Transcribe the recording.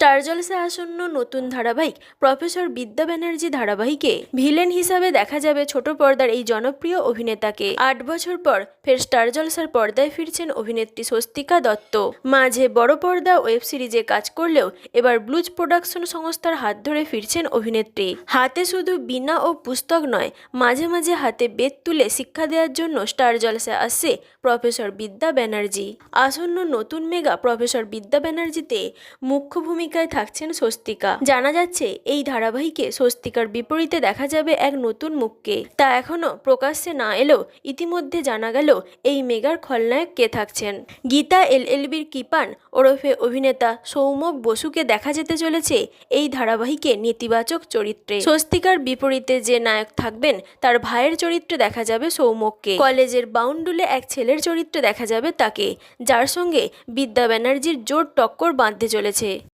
Star জলসে আসন্ন নতুন ধারাবাহিক প্রফেসর বিদ্যা ব্যানার্জি ধারাবাহিকে ভিলেন হিসাবে দেখা যাবে ছোট পর্দার এই জনপ্রিয় অভিনেতাকে। আট বছর পর ফের স্টার জলসার পর্দায় ফিরছেন অভিনেত্রী স্বস্তিকা দত্ত। মাঝে বড় পর্দা ওয়েব সিরিজে কাজ করলেও এবার ব্লুজ প্রোডাকশন সংস্থার হাত ধরে ফিরছেন অভিনেত্রী। হাতে শুধু বিনা ও পুস্তক নয়, মাঝে মাঝে হাতে বেত তুলে শিক্ষা দেওয়ার জন্য স্টার জলসে আসছে প্রফেসর বিদ্যা ব্যানার্জি। আসন্ন নতুন মেগা প্রফেসর বিদ্যা ব্যানার্জিতে মুখ্য ভূমিকায় থাকছেন স্বস্তিকা। জানা যাচ্ছে, এই ধারাবাহিকে স্বস্তিকার বিপরীতে দেখা যাবে এক নতুন মুখকে। তা এখনও প্রকাশ্যে না এলেও ইতিমধ্যে জানা গেল, এই মেগার খলনায়ক কে থাকছেন। গীতা এল এলবির কিপান, ওরফে অভিনেতা সৌমক বসুকে দেখা যেতে চলেছে এই ধারাবাহিকে নেতিবাচক চরিত্রে। স্বস্তিকার বিপরীতে যে নায়ক থাকবেন, তার ভাইয়ের চরিত্রে দেখা যাবে সৌমককে কলেজের বাউন্ডুলে এক ছেলের চরিত্রে দেখা যাবে তাকে, যার সঙ্গে বিদ্যা ব্যানার্জির জোর টক্কর বাঁধতে চলেছে।